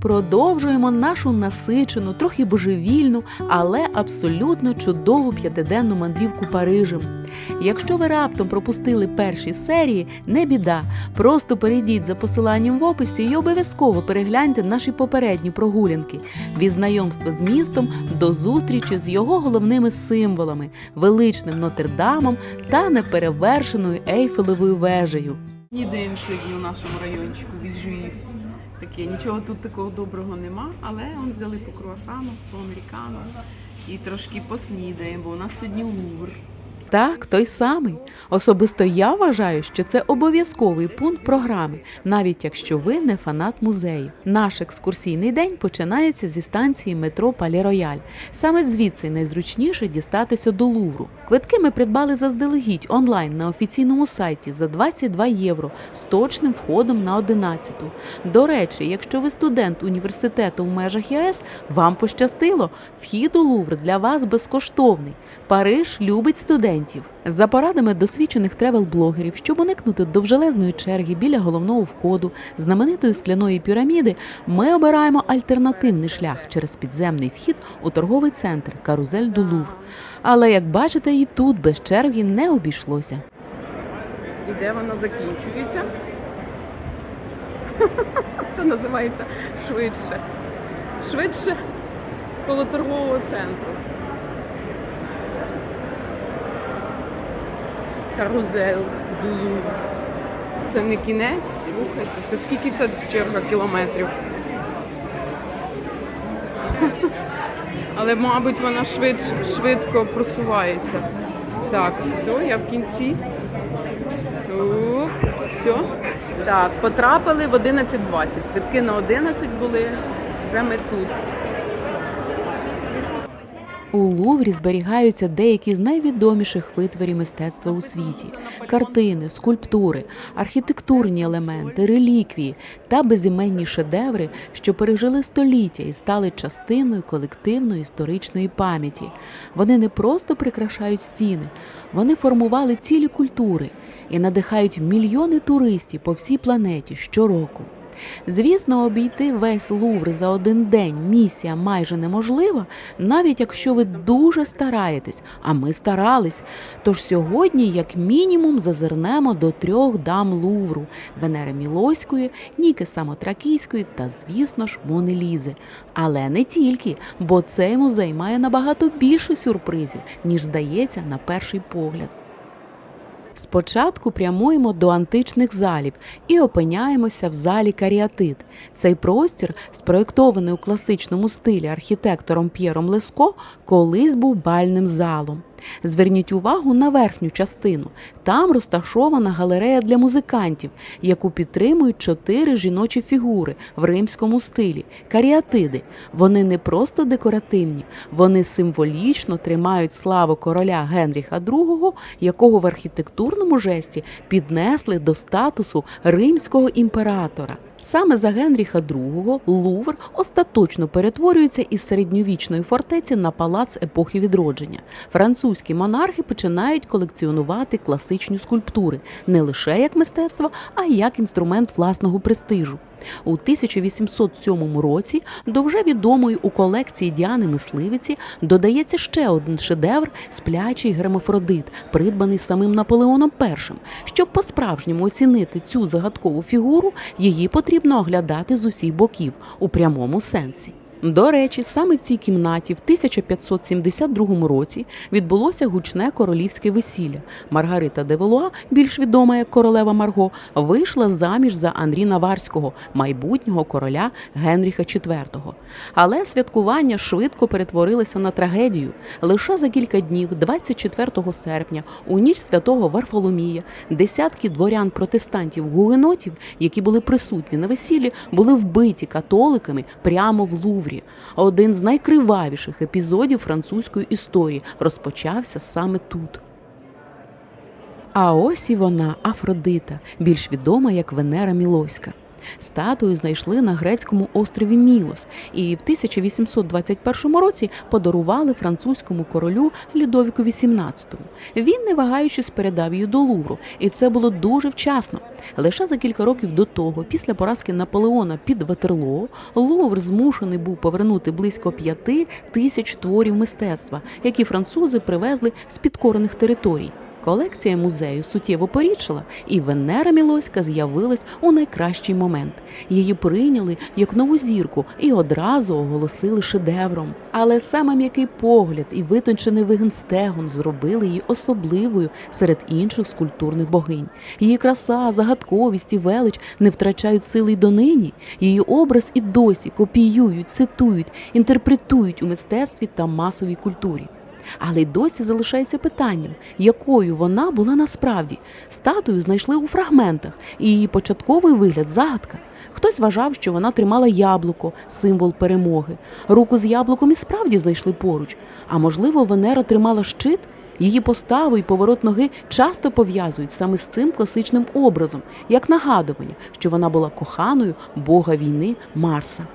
продовжуємо нашу насичену, трохи божевільну, але абсолютно чудову п'ятиденну мандрівку Парижем. Якщо ви раптом пропустили перші серії, не біда. Просто перейдіть за посиланням в описі і обов'язково перегляньте наші попередні прогулянки від знайомства з містом до зустрічі з його головними символами величним Нотр-Дамом та неперевершеною Ейфелевою вежею. Нідаємо сьогодні у нашому райончику від жуїв. Таке, нічого тут такого доброго нема, але он взяли по круасану, по американу і трошки поснідаємо, бо у нас сьогодні Лувр. Так, той самий. Особисто я вважаю, що це обов'язковий пункт програми, навіть якщо ви не фанат музею. Наш екскурсійний день починається зі станції метро Пале Рояль. Саме звідси найзручніше дістатися до Лувру. Квитки ми придбали заздалегідь онлайн на офіційному сайті за 22 євро з точним входом на 11. До речі, якщо ви студент університету в межах ЄС, вам пощастило. Вхід у Лувр для вас безкоштовний. Париж любить студентів. За порадами досвідчених тревел-блогерів, щоб уникнути довжелезної черги біля головного входу знаменитої скляної піраміди, ми обираємо альтернативний шлях через підземний вхід у торговий центр Карузель ду Лувр. Але як бачите, і тут без черги не обійшлося. І де вона закінчується? Це називається швидше. Швидше коло торгового центру. Карузель. Це не кінець, слухайте. Це скільки це черга кілометрів? Але, мабуть, вона швидше, швидко просувається. Так, все, я в кінці. Оп, все. Так, потрапили в 11.20. Квитки на 11 були. Вже ми тут. У Луврі зберігаються деякі з найвідоміших витворів мистецтва у світі: картини, скульптури, архітектурні елементи, реліквії та безіменні шедеври, що пережили століття і стали частиною колективної історичної пам'яті. Вони не просто прикрашають стіни, вони формували цілі культури і надихають мільйони туристів по всій планеті щороку. Звісно, обійти весь Лувр за один день місія майже неможлива, навіть якщо ви дуже стараєтесь, а ми старались. Тож сьогодні, як мінімум, зазирнемо до трьох дам Лувру Венери Мілоської, Ніки Самотракійської та, звісно ж, Мони Лізи. Але не тільки, бо цей музей має набагато більше сюрпризів, ніж здається на перший погляд. Спочатку прямуємо до античних залів і опиняємося в залі Каріатид. Цей простір, спроєктований у класичному стилі архітектором П'єром Леско, колись був бальним залом. Зверніть увагу на верхню частину. Там розташована галерея для музикантів, яку підтримують чотири жіночі фігури в римському стилі каріатиди. Вони не просто декоративні, вони символічно тримають славу короля Генріха II, якого в архітектурному жесті піднесли до статусу римського імператора. Саме за Генріха II Лувр остаточно перетворюється із середньовічної фортеці на палац епохи відродження. Французькі монархи починають колекціонувати класичні скульптури не лише як мистецтво, а й як інструмент власного престижу. У 1807 році до вже відомої у колекції Діани Мисливиці додається ще один шедевр сплячий гермафродит, придбаний самим Наполеоном І. Щоб по-справжньому оцінити цю загадкову фігуру, її потрібно оглядати з усіх боків у прямому сенсі. До речі, саме в цій кімнаті в 1572 році відбулося гучне королівське весілля. Маргарита де Велуа, більш відома як королева Марго, вийшла заміж за Андрі Наварського, майбутнього короля Генріха IV. Але святкування швидко перетворилися на трагедію. Лише за кілька днів, 24 серпня, у ніч святого Варфоломія, десятки дворян-протестантів-гугенотів, які були присутні на весіллі, були вбиті католиками прямо в Луврі. Один з найкривавіших епізодів французької історії розпочався саме тут. А ось і вона, Афродита, більш відома як Венера Мілоська. Статую знайшли на грецькому острові Мілос і в 1821 році подарували французькому королю Людовіку XVIII. Він, не вагаючись, передав її до Лувру, і це було дуже вчасно. Лише за кілька років до того, після поразки Наполеона під Ватерлоо, Лувр змушений був повернути близько п'яти тисяч творів мистецтва, які французи привезли з підкорених територій. Колекція музею суттєво порідшила, і Венера Мілоська з'явилась у найкращий момент. Її прийняли як нову зірку і одразу оголосили шедевром. Але саме м'який погляд і витончений вигін стегон зробили її особливою серед інших скульптурних богинь. Її краса, загадковість і велич не втрачають сили й донині. Її образ і досі копіюють, цитують, інтерпретують у мистецтві та масовій культурі. Але й досі залишається питанням, якою вона була насправді. Статую знайшли у фрагментах, і її початковий вигляд загадка. Хтось вважав, що вона тримала яблуко, символ перемоги. Руку з яблуком і справді знайшли поруч. А можливо, Венера тримала щит? Її поставу і поворот ноги часто пов'язують саме з цим класичним образом, як нагадування, що вона була коханою бога війни Марса.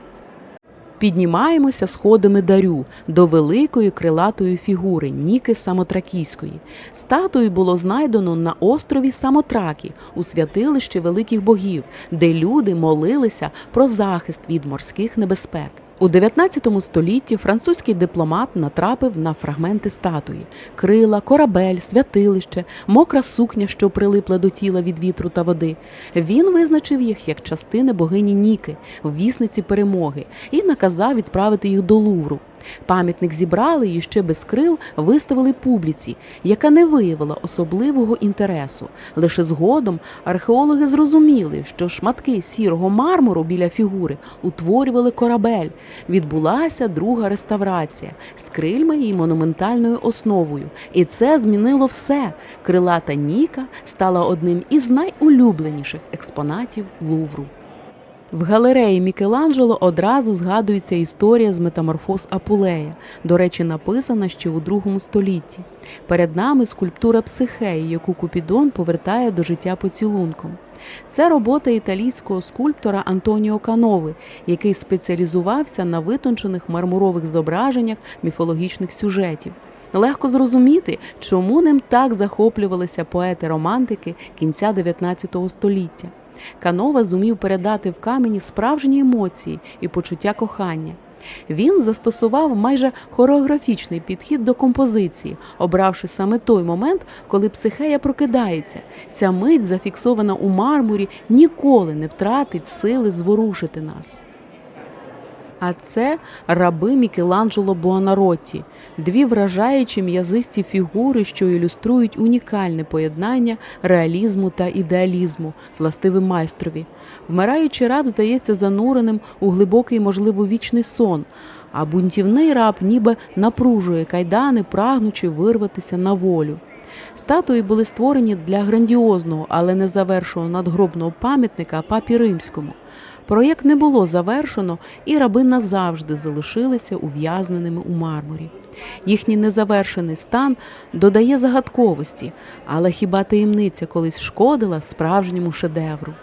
Піднімаємося сходами дарю до великої крилатої фігури Ніки Самотракійської. Статую було знайдено на острові Самотракі у святилищі великих богів, де люди молилися про захист від морських небезпек. У 19 столітті французький дипломат натрапив на фрагменти статуї: крила, корабель, святилище, мокра сукня, що прилипла до тіла від вітру та води. Він визначив їх як частини богині Ніки, вісниці перемоги, і наказав відправити їх до Лувру. Пам'ятник зібрали і ще без крил виставили публіці, яка не виявила особливого інтересу. Лише згодом археологи зрозуміли, що шматки сірого мармуру біля фігури утворювали корабель. Відбулася друга реставрація з крильми і монументальною основою. І це змінило все. Крилата Ніка стала одним із найулюбленіших експонатів Лувру. В галереї Мікеланджело одразу згадується історія з метаморфоз Апулея, до речі, написана ще у другому столітті. Перед нами скульптура Психеї, яку Купідон повертає до життя поцілунком. Це робота італійського скульптора Антоніо Канови, який спеціалізувався на витончених мармурових зображеннях міфологічних сюжетів. Легко зрозуміти, чому ним так захоплювалися поети-романтики кінця 19 століття. Канова зумів передати в камені справжні емоції і почуття кохання. Він застосував майже хореографічний підхід до композиції, обравши саме той момент, коли психея прокидається. Ця мить, зафіксована у мармурі, ніколи не втратить сили зворушити нас. А це раби Мікеланджело Буонаротті, дві вражаючі м'язисті фігури, що ілюструють унікальне поєднання реалізму та ідеалізму, властиве майстрові. Вмираючий раб здається зануреним у глибокий, можливо, вічний сон, а бунтівний раб ніби напружує кайдани, прагнучи вирватися на волю. Статуї були створені для грандіозного, але не завершеного надгробного пам'ятника папі римському. Проєкт не було завершено, і раби назавжди залишилися ув'язненими у мармурі. Їхній незавершений стан додає загадковості, але хіба таємниця колись шкодила справжньому шедевру?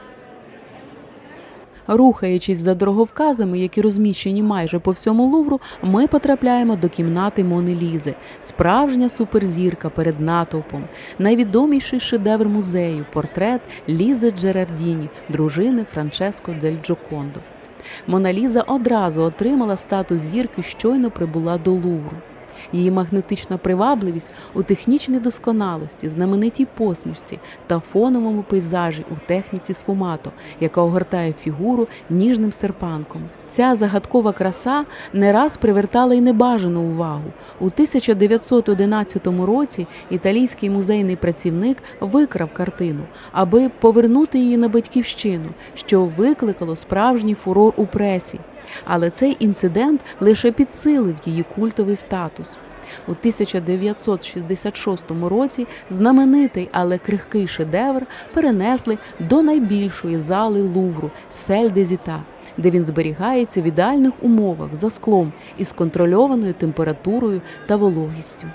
Рухаючись за дороговказами, які розміщені майже по всьому Лувру, ми потрапляємо до кімнати Мони Лізи, справжня суперзірка перед натовпом, найвідоміший шедевр музею портрет Лізи Джерардіні, дружини Франческо дель Джокондо. Мона Ліза одразу отримала статус зірки, щойно прибула до Лувру. Її магнетична привабливість у технічній досконалості, знаменитій посмішці та фоновому пейзажі у техніці сфумато, яка огортає фігуру ніжним серпанком. Ця загадкова краса не раз привертала й небажану увагу. У 1911 році італійський музейний працівник викрав картину, аби повернути її на батьківщину, що викликало справжній фурор у пресі. Але цей інцидент лише підсилив її культовий статус. У 1966 році знаменитий, але крихкий шедевр перенесли до найбільшої зали Лувру Сель де Зіта, де він зберігається в ідеальних умовах за склом із контрольованою температурою та вологістю.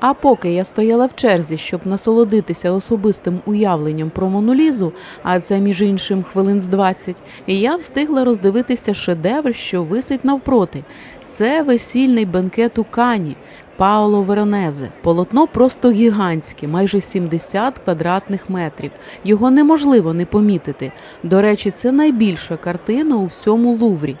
А поки я стояла в черзі, щоб насолодитися особистим уявленням про Монолізу, а це між іншим хвилин з 20, я встигла роздивитися шедевр, що висить навпроти. Це весільний бенкет у Кані. Паоло Веронезе. Полотно просто гігантське, майже 70 квадратних метрів. Його неможливо не помітити. До речі, це найбільша картина у всьому Луврі.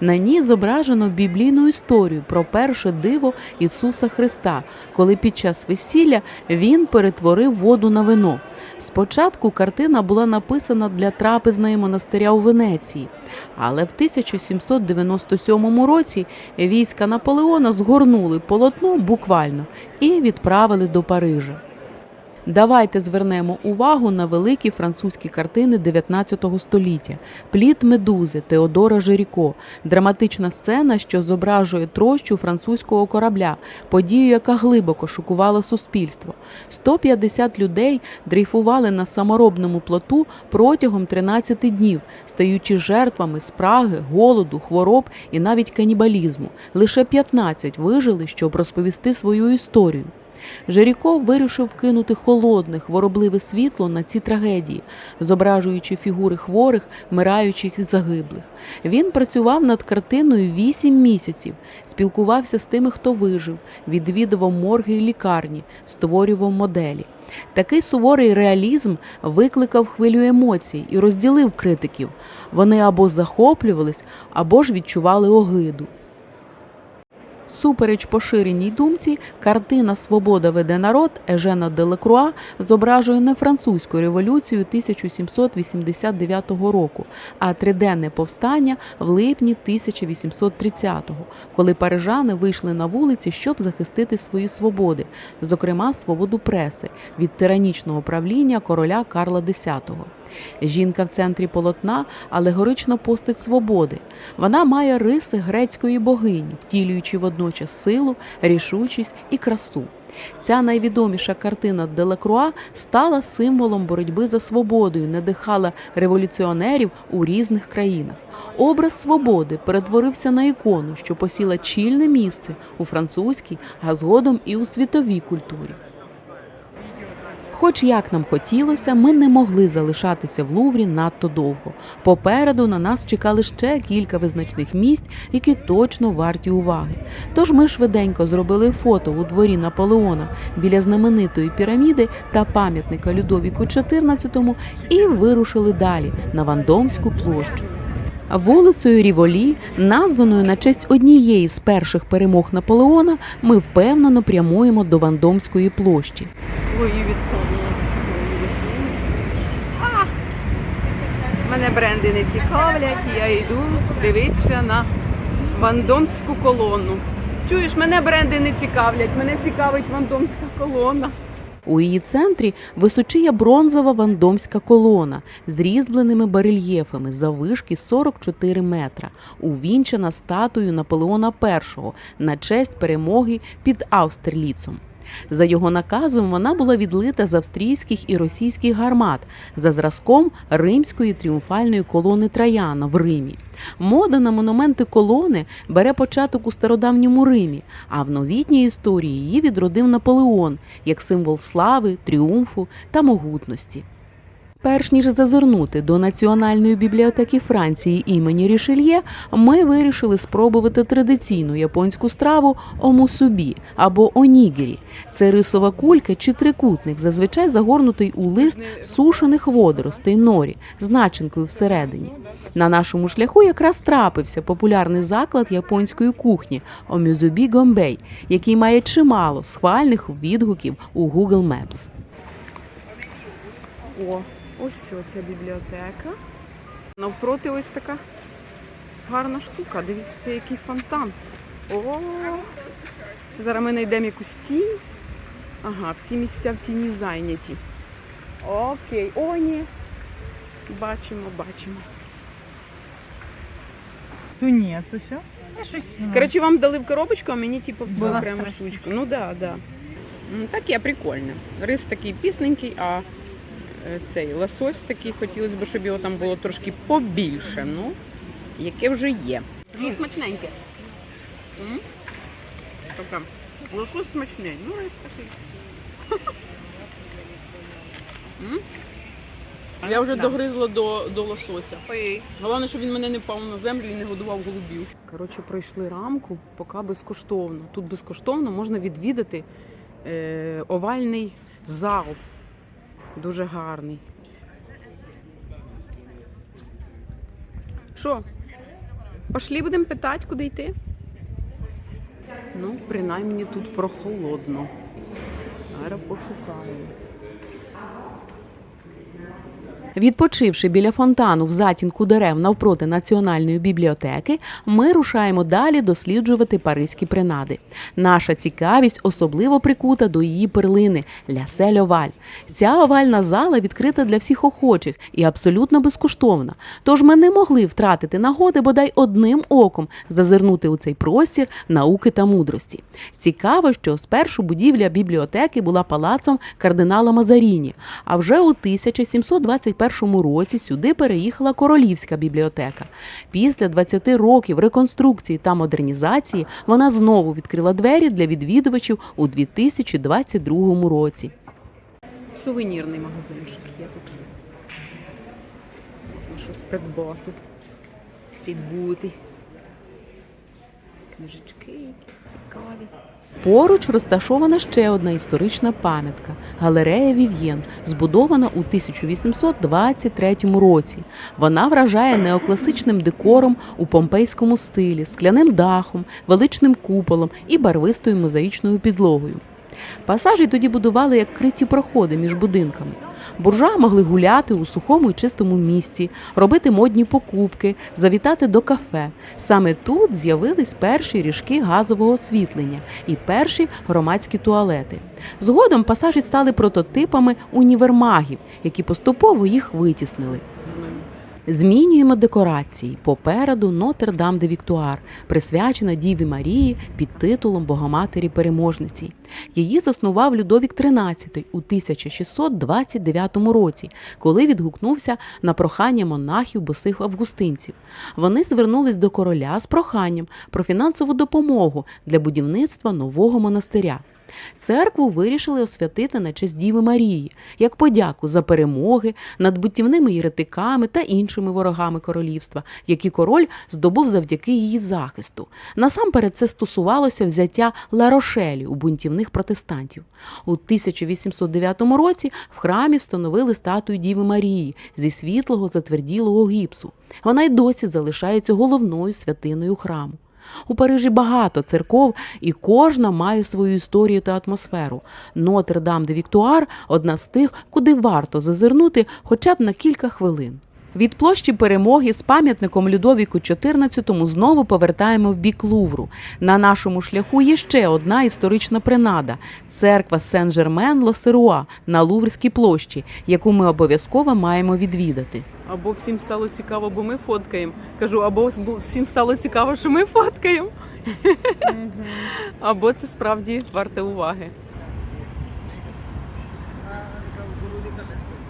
На ній зображено біблійну історію про перше диво Ісуса Христа, коли під час весілля він перетворив воду на вино. Спочатку картина була написана для трапезної монастиря у Венеції, але в 1797 році війська Наполеона згорнули полотно буквально і відправили до Парижа. Давайте звернемо увагу на великі французькі картини 19 століття: Плід медузи Теодора Жиріко, драматична сцена, що зображує трощу французького корабля, подію, яка глибоко шокувала суспільство. 150 людей дрейфували на саморобному плоту протягом 13 днів, стаючи жертвами спраги, голоду, хвороб і навіть канібалізму. Лише 15 вижили, щоб розповісти свою історію. Жиріков вирішив кинути холодне, хворобливе світло на ці трагедії, зображуючи фігури хворих, вмираючих і загиблих. Він працював над картиною вісім місяців, спілкувався з тими, хто вижив, відвідував морги і лікарні, створював моделі. Такий суворий реалізм викликав хвилю емоцій і розділив критиків. Вони або захоплювались, або ж відчували огиду. Супереч поширеній думці, картина Свобода веде народ Ежена Делекруа зображує не французьку революцію 1789 року, а триденне повстання в липні 1830-го, коли парижани вийшли на вулиці, щоб захистити свої свободи, зокрема свободу преси від тиранічного правління короля Карла X. Жінка в центрі полотна алегорична постать свободи. Вона має риси грецької богині, втілюючи водночас силу, рішучість і красу. Ця найвідоміша картина Делакруа стала символом боротьби за свободу і надихала революціонерів у різних країнах. Образ свободи перетворився на ікону, що посіла чільне місце у французькій, а згодом і у світовій культурі. Хоч як нам хотілося, ми не могли залишатися в Луврі надто довго. Попереду на нас чекали ще кілька визначних місць, які точно варті уваги. Тож ми швиденько зробили фото у дворі Наполеона біля знаменитої піраміди та пам'ятника Людовіку XIV і вирушили далі на Вандомську площу. Вулицею Ріволі, названою на честь однієї з перших перемог Наполеона, ми впевнено прямуємо до Вандомської площі. Луї Вітон. Мене бренди не цікавлять, я йду дивитися на вандомську колону. Чуєш, мене бренди не цікавлять, мене цікавить вандомська колона. У її центрі височіє бронзова вандомська колона з різьбленими барельєфами заввишки 44 метра, увінчена статую Наполеона І на честь перемоги під Аустерліцом. За його наказом вона була відлита з австрійських і російських гармат за зразком римської тріумфальної колони Траяна в Римі. Мода на монументи колони бере початок у стародавньому Римі, а в новітній історії її відродив Наполеон як символ слави, тріумфу та могутності. Перш ніж зазирнути до Національної бібліотеки Франції імені Рішельє, ми вирішили спробувати традиційну японську страву омусубі або онігірі. Це рисова кулька чи трикутник, зазвичай загорнутий у лист сушених водоростей норі з начинкою всередині. На нашому шляху якраз трапився популярний заклад японської кухні Омюзубі Гомбей, який має чимало схвальних відгуків у Google Maps. О, ось ця бібліотека. Навпроти ось така гарна штука. Дивіться, який фонтан. О, зараз ми знайдемо якусь тінь. Ага, всі місця в тіні зайняті. Окей, о, ні. Бачимо, бачимо. Тунець, усе. Я. Коротше, вам дали в коробочку, а мені типу в цю Була окрему страшна. штучку. Ну да, да. М, Таке прикольне. Рис такий пісненький, а цей лосось такий, хотілося б, щоб його там було трошки побільше. Ну, яке вже є. Ну, смачненьке. Лосось смачний, ну рис такий. Я вже догризла до, до лосося. Ой. Головне, щоб він мене не впав на землю і не годував голубів. Коротше, пройшли рамку, поки безкоштовно. Тут безкоштовно можна відвідати е, овальний зал. Дуже гарний. Що? Пошли будемо питати, куди йти? Ну, принаймні тут прохолодно. Зараз пошукаємо. Відпочивши біля фонтану в затінку дерев навпроти національної бібліотеки, ми рушаємо далі досліджувати паризькі принади. Наша цікавість особливо прикута до її перлини лясель оваль. Ця овальна зала відкрита для всіх охочих і абсолютно безкоштовна. Тож ми не могли втратити нагоди бодай одним оком зазирнути у цей простір науки та мудрості. Цікаво, що спершу будівля бібліотеки була палацом кардинала Мазаріні, а вже у 1721 році сюди переїхала королівська бібліотека. Після 20 років реконструкції та модернізації вона знову відкрила двері для відвідувачів у 2022 році. Сувенірний магазинчик є тут. Можна щось придбати, підбути. Книжечки цікаві. Поруч розташована ще одна історична пам'ятка галерея Вів'єн, збудована у 1823 році. Вона вражає неокласичним декором у помпейському стилі, скляним дахом, величним куполом і барвистою мозаїчною підлогою. Пасажі тоді будували як криті проходи між будинками. Буржуа могли гуляти у сухому і чистому місці, робити модні покупки, завітати до кафе. Саме тут з'явились перші ріжки газового освітлення і перші громадські туалети. Згодом пасажі стали прототипами універмагів, які поступово їх витіснили. Змінюємо декорації. Попереду Нотр-Дам де Віктуар, присвячена Діві Марії під титулом Богоматері переможниці. Її заснував Людовік XIII у 1629 році, коли відгукнувся на прохання монахів босих августинців. Вони звернулись до короля з проханням про фінансову допомогу для будівництва нового монастиря. Церкву вирішили освятити на честь Діви Марії, як подяку за перемоги над бутівними єретиками та іншими ворогами королівства, які король здобув завдяки її захисту. Насамперед це стосувалося взяття Ларошелі у бунтівних протестантів. У 1809 році в храмі встановили статую Діви Марії зі світлого затверділого гіпсу. Вона й досі залишається головною святиною храму. У Парижі багато церков, і кожна має свою історію та атмосферу. Нотр-Дам де Віктуар одна з тих, куди варто зазирнути хоча б на кілька хвилин. Від площі перемоги з пам'ятником Людовіку XIV знову повертаємо в бік Лувру. На нашому шляху є ще одна історична принада церква Сен-Жермен-Лосеруа на Луврській площі, яку ми обов'язково маємо відвідати. Або всім стало цікаво, бо ми фоткаємо. Кажу, або всім стало цікаво, що ми фоткаємо. Або це справді варте уваги.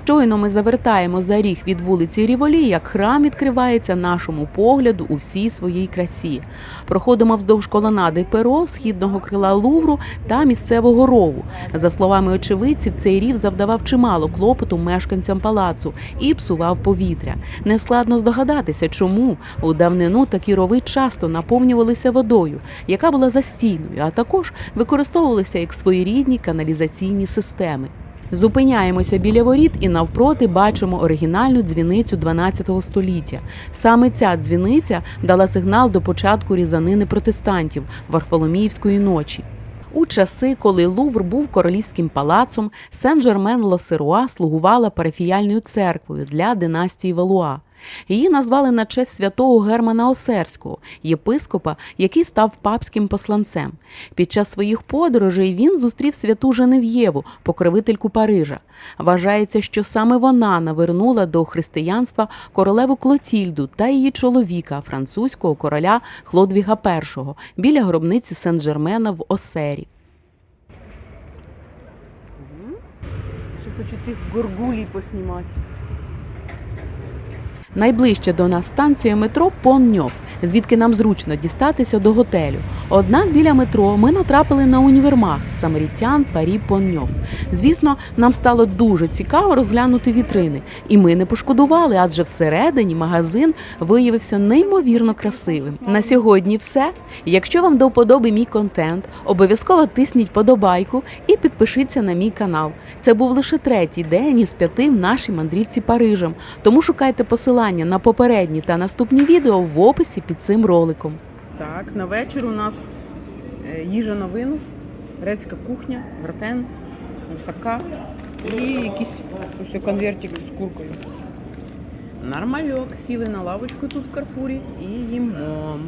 Щойно ми завертаємо за ріг від вулиці Ріволі, як храм відкривається нашому погляду у всій своїй красі. Проходимо вздовж колонади перо, східного крила Лувру та місцевого рову. За словами очевидців, цей рів завдавав чимало клопоту мешканцям палацу і псував повітря. Нескладно здогадатися, чому у давнину такі рови часто наповнювалися водою, яка була застійною, а також використовувалися як своєрідні каналізаційні системи. Зупиняємося біля воріт і навпроти бачимо оригінальну дзвіницю 12 століття. Саме ця дзвіниця дала сигнал до початку різанини протестантів Варфоломіївської ночі. У часи, коли Лувр був королівським палацом, Сен-Жермен-Лосеруа слугувала парафіяльною церквою для династії Валуа. Її назвали на честь святого Германа Осерського, єпископа, який став папським посланцем. Під час своїх подорожей він зустрів святу Женев'єву, покровительку Парижа. Вважається, що саме вона навернула до християнства королеву Клотільду та її чоловіка, французького короля Хлодвіга І, біля гробниці Сен-Жермена в Осері. Хочу цих горгулій поснімати. Найближче до нас станція метро Понньов, звідки нам зручно дістатися до готелю. Однак біля метро ми натрапили на універмаг Самарітян Парі Понньов. Звісно, нам стало дуже цікаво розглянути вітрини, і ми не пошкодували, адже всередині магазин виявився неймовірно красивим. На сьогодні все. Якщо вам до вподоби мій контент, обов'язково тисніть подобайку і підпишіться на мій канал. Це був лише третій день із п'яти в нашій мандрівці Парижем. Тому шукайте посилання на попередні та наступні відео в описі під цим роликом. Так, на вечір у нас е, їжа на винос, грецька кухня, вертен, мусака і якийсь ось конвертик з куркою. Нормальок, сіли на лавочку тут в Карфурі і їмо.